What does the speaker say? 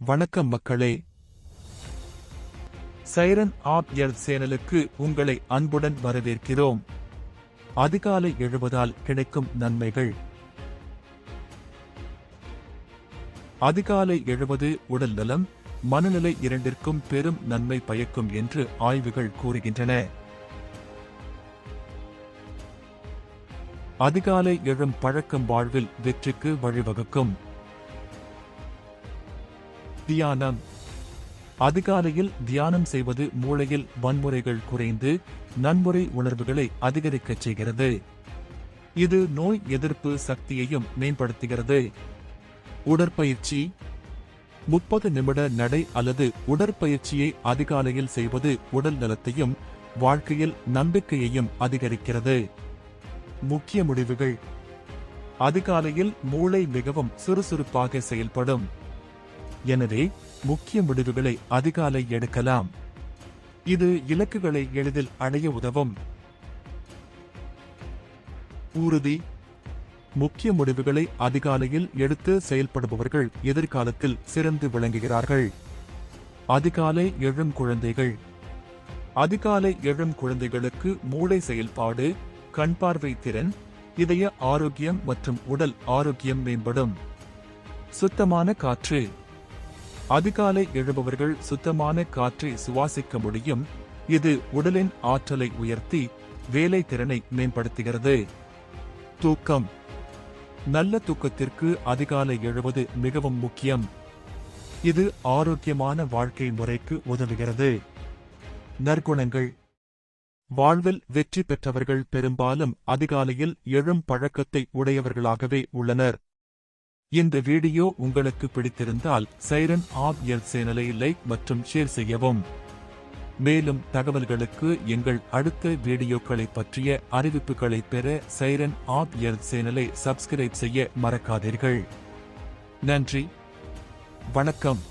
வணக்கம் மக்களே. Siren of L சேனலுக்கு உங்களை அன்புடன் வரவேற்கிறோம். அதிகாலை எழுவதால் கிடைக்கும் நன்மைகள். அதிகாலை எழுவது உடல் நலம் மனநிலை இரண்டிற்கும் பெரும் நன்மை பயக்கும் என்று ஆய்வுகள் கூறுகின்றன. அதிகாலை எழும் பழக்கம் வாழ்வில் வெற்றிக்கு வழிவகுக்கும். தியானம். அதிகாலையில் தியானம் செய்வது மூளையில் வன்முறைகள் குறைந்து நன்முறை உணர்வுகளை அதிகரிக்கச் செய்கிறது. இது நோய் எதிர்ப்பு சக்தியையும் மேம்படுத்துகிறது. உடற்பயிற்சி. முப்பது நிமிட நடை அல்லது உடற்பயிற்சியை அதிகாலையில் செய்வது உடல் நலத்தையும் வாழ்க்கையில் நம்பிக்கையையும் அதிகரிக்கிறது. முக்கிய முடிவுகள். அதிகாலையில் மூளை மிகவும் சுறுசுறுப்பாக செயல்படும். எனவே முக்கிய முடிவுகளை அதிகாலை எடுக்கலாம். இது இலக்குகளை எளிதில் அடைய உதவும். உறுதி. முக்கிய முடிவுகளை அதிகாலையில் எடுத்து செயல்படுபவர்கள் எதிர்காலத்தில் சிறந்து விளங்குகிறார்கள். அதிகாலை எழும் குழந்தைகள். அதிகாலை எழும் குழந்தைகளுக்கு மூளை செயல்பாடு கண் பார்வை திறன் இதய ஆரோக்கியம் மற்றும் உடல் ஆரோக்கியம் மேம்படும். சுத்தமான காற்று. அதிகாலை எழுபவர்கள் சுத்தமான காற்றை சுவாசிக்க முடியும். இது உடலின் ஆற்றலை உயர்த்தி வேலை திறனை மேம்படுத்துகிறது. தூக்கம். நல்ல தூக்கத்திற்கு அதிகாலை எழுவது மிகவும் முக்கியம். இது ஆரோக்கியமான வாழ்க்கை முறைக்கு உதவுகிறது. நற்குணங்கள். வாழ்வில் வெற்றி பெற்றவர்கள் பெரும்பாலும் அதிகாலையில் எழும் பழக்கத்தை உடையவர்களாகவே உள்ளனர். இந்த வீடியோ உங்களுக்கு பிடித்திருந்தால் சைரன் ஆப் எல் சேனலை லைக் மற்றும் ஷேர் செய்யவும். மேலும் தகவல்களுக்கு எங்கள் அடுத்த வீடியோக்களை பற்றிய அறிவிப்புகளை பெற சைரன் ஆப் எல் சேனலை சப்ஸ்கிரைப் செய்ய மறக்காதீர்கள். நன்றி. வணக்கம்.